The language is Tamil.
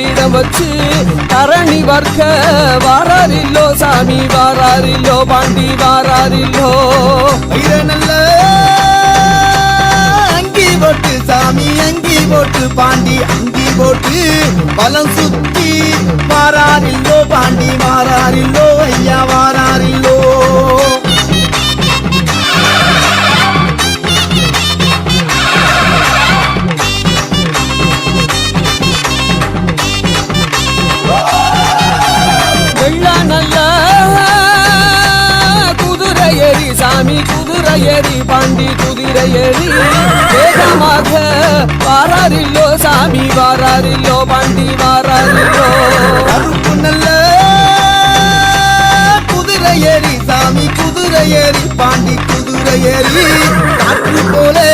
பீடம் வச்சு தரணி வர்க்க வாராரில்லோ சாமி வாராரில்லோ பாண்டி வாராரில்லோ. நல்ல அங்கி போட்டு சாமி அங்கி போட்டு பாண்டி அங்கி போட்டு பலம் சுத்தி வாராரில்லோ பாண்டி வாராரில்லோ ஐயா வாரா சாமி குதிரையடி பாண்டி குதிரையடி வேகமாக வாராரில்லோ சாமி வாராரில்லோ பாண்டி வாராரில்லோ. கருப்பு நல்ல குதிரையடி சாமி குதிரையடி பாண்டி குதிரையடி காற்று போலே